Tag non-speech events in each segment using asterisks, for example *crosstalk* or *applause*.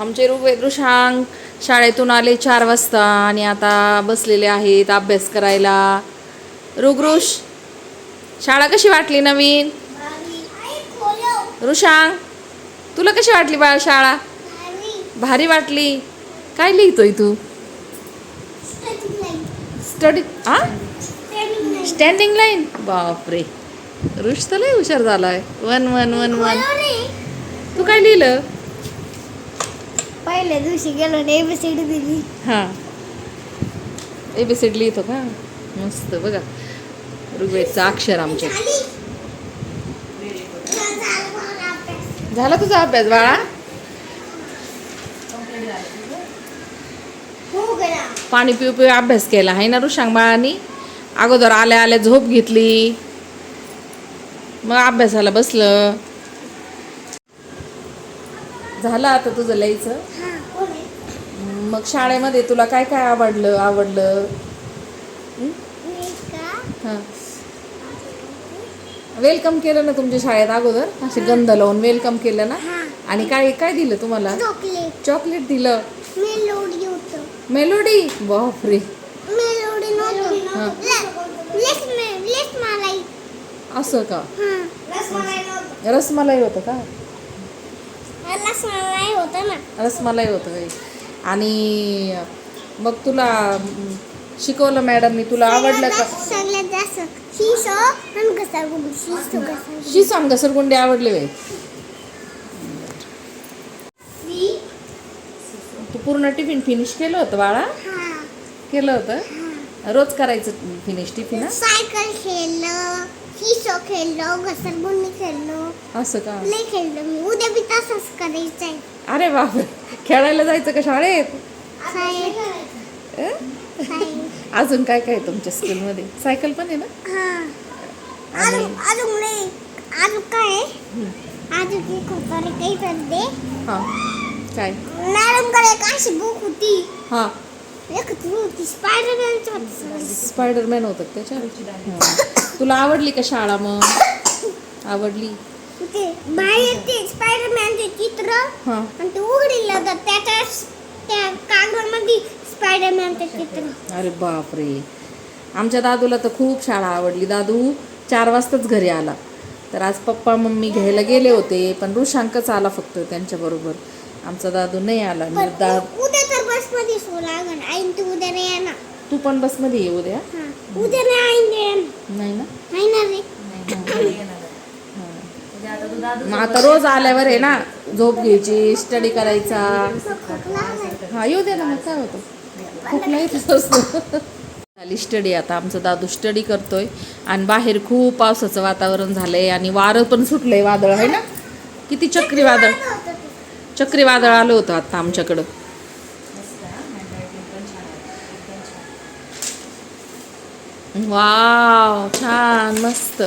आमचे ऋग्वेद ऋषांग शाळेतून आले चार वाजता आणि आता बसलेले आहेत अभ्यास करायला. ऋगृष शाळा कशी वाटली नवीन? ऋषांग तुला कशी वाटली बाळ शाळा? भारी वाटली. काय लिहितोय तू? स्टडी हा स्टँडिंग लाईन बापरे. ऋष तर लय हुशार झालाय. One one one one. तू काय लिहिलं? पहिल्या दिवशी गेलो ना एबीसीडी दिली. हां. एबीसीडी लिहितो का? मस्त बघा. ऋग्वेदचं अक्षर आमच्या. झाला तुझा अभ्यास बाळा? हो पाणी पिऊ पिऊ अभ्यास केला आहे ना ऋषांग बाळानी? अगोदर आल्या आल्या झोप घेतली. मग अभ्यासाला बसलं. झालं आता तुझं लिहायचं हा मग शाळेमध्ये तुला काय काय आवडलं आवडलं? हां? वेलकम. केलं ना तुमच्या शाळेत अगोदर? असे गंध लावून वेलकम केलं ना? हा. आणि काय काय दिलं तुम्हाला? चॉकलेट. चॉकलेट दिलं? मेलोडी होतं. मेलोडी? बापरे. मेलोडी हा. नव्हतं. लेस मे लेस मलाई. असं का? हा. रसमलाई होतं का? रसमलाई होतं ना. रसमलाई होतं काही आणि मग तुला म, शिकवलं मॅडमनी तुला आवडलं का? सगळ्यात जास्त. शिसो आणि घसरगुंडी शिसो घसरगुंडी. शी सांग घसरगुंडे आवडले वे? तू पूर्ण टिफिन फिनिश केलं होतं बाळा? हा. केलं होतं? रोज करायचं फिनिश टिफिन? सायकल खेळलं शिसो खेळलो घसरगुंडी खेळलो. असं का? लय खेळलो मी. उद्या बी तसंच करायचंय अरे बापरे. खेळायला जायचं का शाळेत? अजून काय काय तुमच्या स्कूलमध्ये? सायकल पण आहे ना? हा. अजून नाही अजून काय. अजून एक होतं रे काही करते हां. काय? मॅडमकडे एक अशी बुक होती. हां. एक ती होती स्पायडरमॅनची होती स्पायडरमॅन होतं हां. तुला आवडली का शाळा मग? आवडली? ते बाहेर ते स्पायडरमॅनचे चित्र हां. आणि ते उघडीला होतं त्याच्या त्या कागदामध्ये स्पायडरमॅनचे चित्र. अरे बापरे. आमच्या दादूला तर खूप शाळा आवडली. दादू चार वाजताच घरी आला. तर आज पप्पा मम्मी घ्यायला गेले होते पण ऋषांकच आला फक्त त्यांच्याबरोबर आमचा दादू नाही आला. पण उ- उद्या तर बसमध्ये सो लागण आईन तू उद्या नाही येणार. तू पण बसमध्ये ये उद्या? हा. उद्या नाही आईन ते येणार. नाही ना? नाही ना रे. मग आता रोज आल्यावर आहे ना झोप घ्यायची स्टडी करायचा. हा येऊ दे ना मग काय होतं? खोकला येतच असतो. झाली स्टडी आता आमचा दादू स्टडी करतोय. आणि बाहेर खूप पावसाचं वातावरण झालंय आणि वारं पण सुटलंय वादळ आहे ना? किती चक्रीवादळ. चक्रीवादळ आलं होतं आता आमच्याकडं. वाव छान मस्त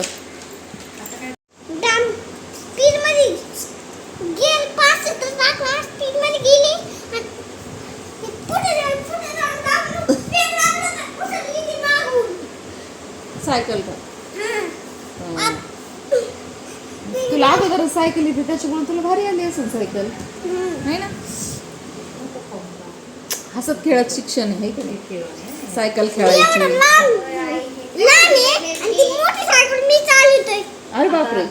डाम स्पीडमध्ये गेल पाच तर टाकला स्पीडमध्ये गेली आणि ते पुढे जाऊन पुढे जाऊन दाबलं. पेन दाबलं ना, पुढे गेली मागून. सायकल का. तुला अगोदर सायकल येते त्याच्यामुळे तुला भारी आली असेल सायकल. आहे ना? हसत खेळत शिक्षण आहे नाही? सायकल खेळायची लहान लहान आहे आणि ती मोठी सायकल मी चालवतोय अरे बापरे.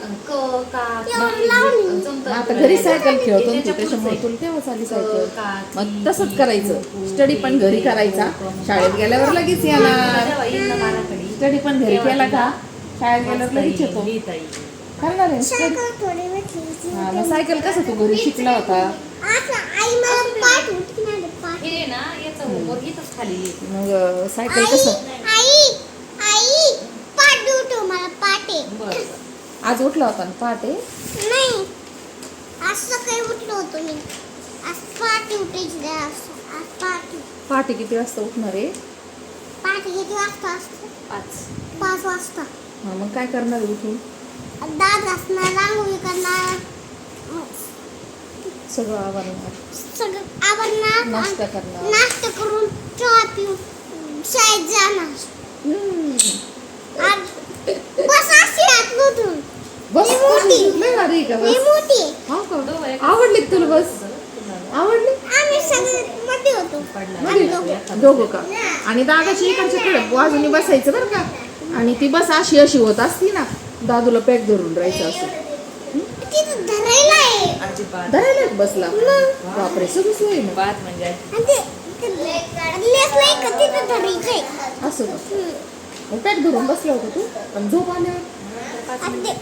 आता घरी सायकल खेळतो त्याच्यामुळे तुला तेव्हाच आली सायकल. मग तसंच करायचं. स्टडी पण घरी करायचा. शाळेत गेल्यावर लगेच येणार. स्टडी पण घरी केला का? शाळेत गेल्यावर लगेच येतो. करणार आहे? सायकल कसं तू घरी शिकला होता? हे मग सायकल कसं आई आई पाठ उठव मला पाटे बरं आज उठला होता ना पहाटे? नाही. आज सकाळी उठलो होतो मी. आज पाठ उठायची नाही आज आज पाठ पहाटे किती वाजता उठणार आहे? पाठ किती वाजता असतो? पाच. पाच वाजता. हा मग काय करणार आहे उठून? दाद असणार रांगोळी करणार. सगळं आवरणार. सगळं आवरणार नाश्ता करणार. नाश्ता करून चहा पिऊन शाळेत जाणार. आणि बस अशी आतमधून बस. लय भारी आहे का बस. हा? का आवडली का तुला बस. आवडली? आम्ही सगळे मध्ये होतो. पडला दोघं. का? आणि दादाची इकडच्या कडे बाजूने बसायचं बरं का? आणि ती बस अशी अशी होत असती ना दादूला पॅक धरून राहायचं असं. धरायला बसला? बापरे सगळं सोय म्हणजे धरायचंय असं पॅक धरून बसला होता तू? पण झोप आल्यावर? आणि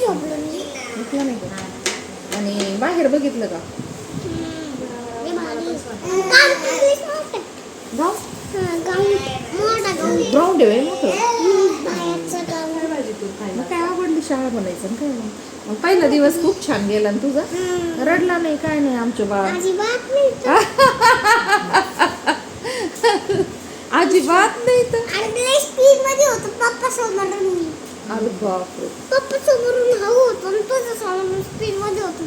झोपलो मी. नाही. का बाहेर बघितलं का? गाव कितीच मोठं. गाव? हा, गाव मोठा गाव ग्राउंड आहे मोठं. हम्म, बाहेरचं गाव भाजी तू खायला? मग काय आवडली शाळा म्हणायचं काय मग मग पहिला दिवस खूप छान गेला ना तुझा. रडला नाही काय नाही आमच्या बाळ. अजिबात नाही. तर. *laughs* अजिबात नाही तर. आणि स्पीडमध्ये होतो. पप्पा समोरून मी. अरे बापरे. पप्पा समोरून हवं होतो आणि तुझं समोरून स्पीडमध्ये होतो.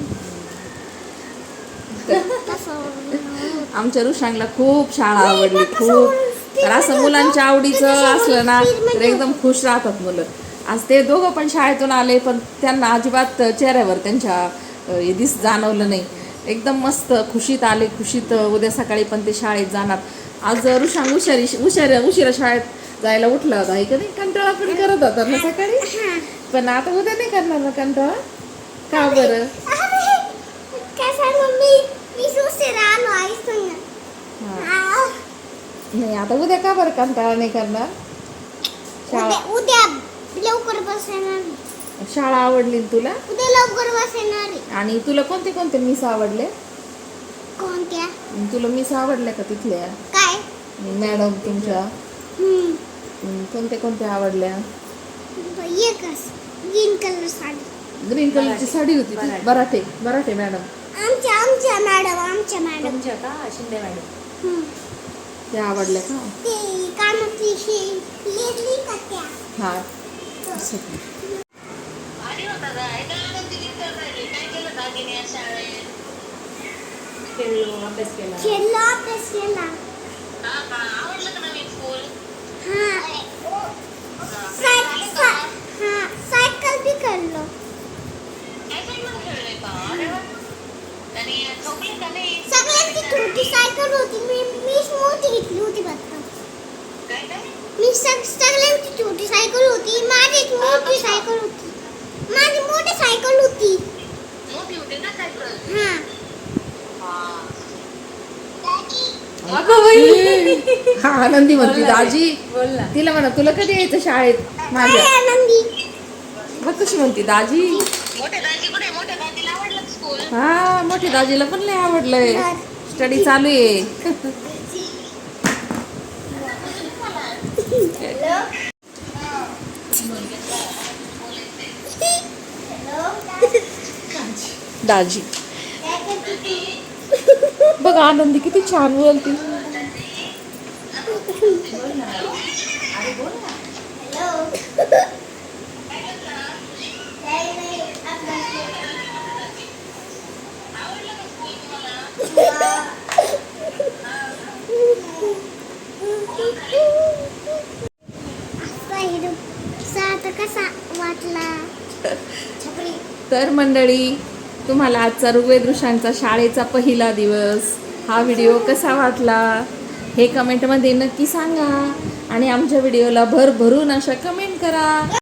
आमच्या ऋषांगला खूप शाळा आवडली खूप. तर असं मुलांच्या आवडीचं असलं ना तर एकदम खुश राहतात मुलं. आज ते दोघं पण शाळेतून आले पण त्यांना अजिबात चेहऱ्यावर त्यांच्या दिस जाणवलं नाही. एकदम मस्त खुशीत आले खुशीत उद्या सकाळी पण ते शाळेत जाणार. आज ऋषांग हुशारी हुशार उशिरा शाळेत जायला उठला होता हे का नाही कंटाळा पण करत होता ना सकाळी. पण आता उद्या नाही करणार ना कंटाळा? का बरं? उशिरा नाही आता उद्या का बरं कंटाळा नाही करणार? शाळा उद्या लवकर बसणार शाळा आवडली तुला? उद्या लवकर बसणार. आणि तुला कोणते कोणते मिस आवडले? कोणत्या? तुला मिस आवडल्या का तिथल्या? मॅडम तुमच्या? कोणत्या कोणत्या आवडल्या? एकच ग्रीन कलर साडी. ग्रीन कलरची साडी होती बराटे. बराटे बराटे मॅडम. आमच्या आमच्या मॅडम आमच्या मॅडम. का? शिंदे मॅडम. हम्म. त्या आवडल्या का? ते ही लेली का त्या? हा. असं का. खेळलो अभ्यास केला. खेळलो अभ्यास केला. खेळलो सायकल होती मी मीच मोठी घेतली होती बघा मी सग सगळ्यांची छोटी सायकल होती माझी एक मोठी सायकल होती माझी मोठी सायकल होती हा अगं बाई हा. आनंदी म्हणती. दाजी बोल ना तिला म्हणा तुला कधी यायचं शाळेत? माझ्या बघ कशी म्हणती दाजी. हा मोठी दाजीला पण लय आवडलंय. स्टडी चालू आहे. दाजी. बघ आनंदी किती छान बोलती. तर मंडळी तुम्हाला आजचा ऋग्वेद ऋषांचा शाळेचा पहिला दिवस. हा व्हिडिओ कसा वाटला हे कमेंटमध्ये नक्की सांगा. आणि आमच्या व्हिडिओला भरभरून अशा कमेंट करा.